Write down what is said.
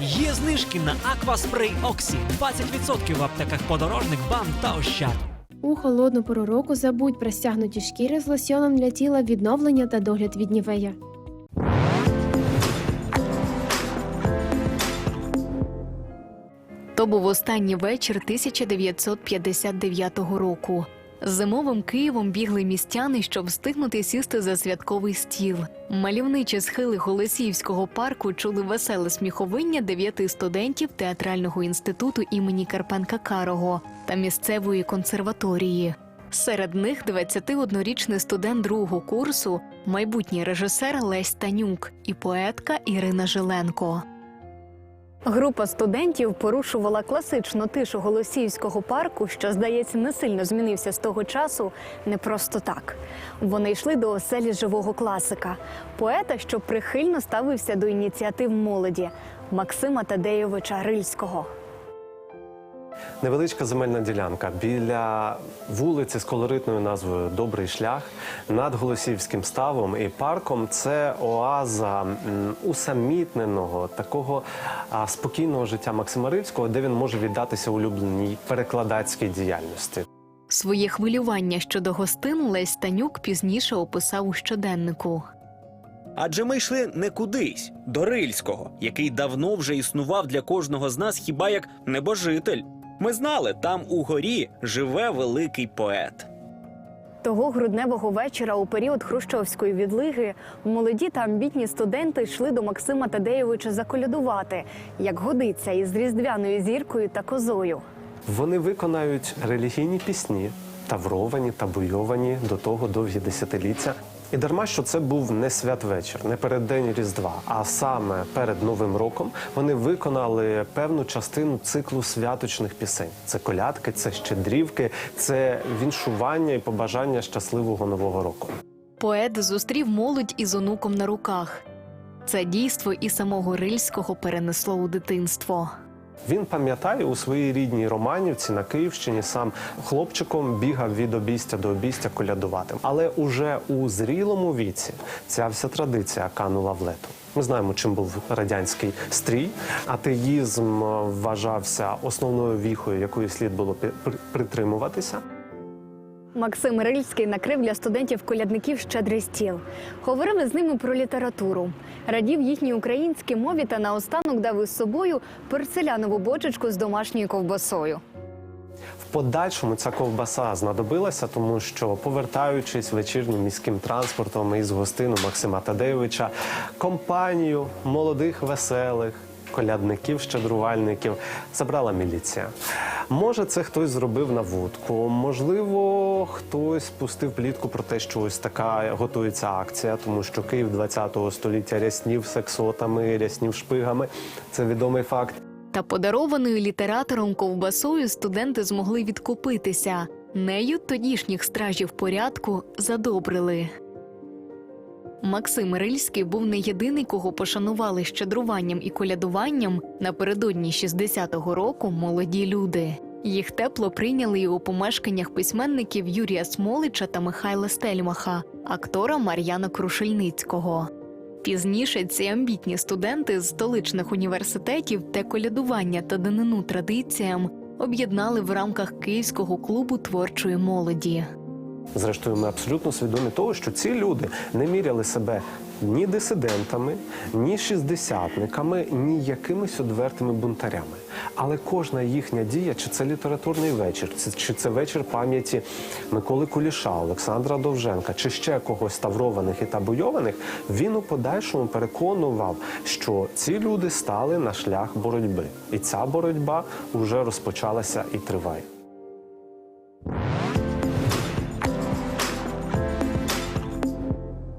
Є знижки на Акваспрей Оксі 20% в аптеках подорожник, бам та ощад. У холодну пору року забудь про стягнуті шкіри з лосьоном для тіла, відновлення та догляд від нівея. То був останній вечір 1959 року. Зимовим Києвом бігли містяни, щоб встигнути сісти за святковий стіл. Мальовничі схили Голосіївського парку чули веселе сміховиння дев'яти студентів театрального інституту імені Карпенка Карого та місцевої консерваторії. Серед них 21-річний студент другого курсу, майбутній режисер Лесь Танюк і поетка Ірина Жиленко. Група студентів порушувала класичну тишу Голосіївського парку, що, здається, не сильно змінився з того часу, не просто так. Вони йшли до оселі живого класика, поета, що прихильно ставився до ініціатив молоді Максима Тадеєвича Рильського. Невеличка земельна ділянка біля вулиці з колоритною назвою Добрий шлях над Голосіївським ставом і парком. Це оаза усамітненого такого а, спокійного життя Максима Рильського, де він може віддатися улюбленій перекладацькій діяльності. Своє хвилювання щодо гостин Лесь Танюк пізніше описав у щоденнику. Адже ми йшли не кудись до Рильського, який давно вже існував для кожного з нас хіба як небожитель. Ми знали, там у горі живе великий поет. Того грудневого вечора у період хрущовської відлиги молоді та амбітні студенти йшли до Максима Тадеєвича заколядувати, як годиться, із різдвяною зіркою та козою. Вони виконають релігійні пісні, тавровані, табуйовані до того довгі десятиліття. І дарма, що це був не святвечір, не переддень Різдва, а саме перед Новим роком вони виконали певну частину циклу святочних пісень. Це колядки, це щедрівки, це віншування і побажання щасливого нового року. Поет зустрів молодь із онуком на руках. Це дійство і самого Рильського перенесло у дитинство. Він пам'ятає у своїй рідній Романівці на Київщині сам хлопчиком бігав від обійстя до обійстя колядувати. Але уже у зрілому віці ця вся традиція канула в лету. Ми знаємо, чим був радянський стрій. Атеїзм е, вважався основною віхою, якої слід було притримуватися. Максим Рильський накрив для студентів-колядників щедрий стіл. Говорив із ними про літературу, радів їхній українській мові та наостанок дав із собою порцелянову бочечку з домашньою ковбасою. В подальшому ця ковбаса знадобилася, тому що повертаючись вечірнім міським транспортом із гостину Максима Тадеєвича, компанію молодих веселих. Колядників, щедрувальників забрала міліція. Може, це хтось зробив на вудку, можливо, хтось пустив плітку про те, що ось така готується акція, тому що Київ 20-го століття ряснів сексотами, ряснів шпигами. Це відомий факт. Та подарованою літератором ковбасою студенти змогли відкупитися. Нею тодішніх стражів порядку задобрили. Максим Рильський був не єдиний, кого пошанували щедруванням і колядуванням напередодні 60-го року молоді люди. Їх тепло прийняли і у помешканнях письменників Юрія Смолича та Михайла Стельмаха, актора Мар'яна Крушельницького. Пізніше ці амбітні студенти з столичних університетів те колядування та данину традиціям об'єднали в рамках Київського клубу творчої молоді. Зрештою, ми абсолютно свідомі того, що ці люди не міряли себе ні дисидентами, ні шістдесятниками, ні якимись одвертими бунтарями. Але кожна їхня дія, чи це літературний вечір, чи- це вечір пам'яті Миколи Куліша, Олександра Довженка, чи ще когось таврованих і табуйованих, він у подальшому переконував, що ці люди стали на шлях боротьби, і ця боротьба вже розпочалася і триває.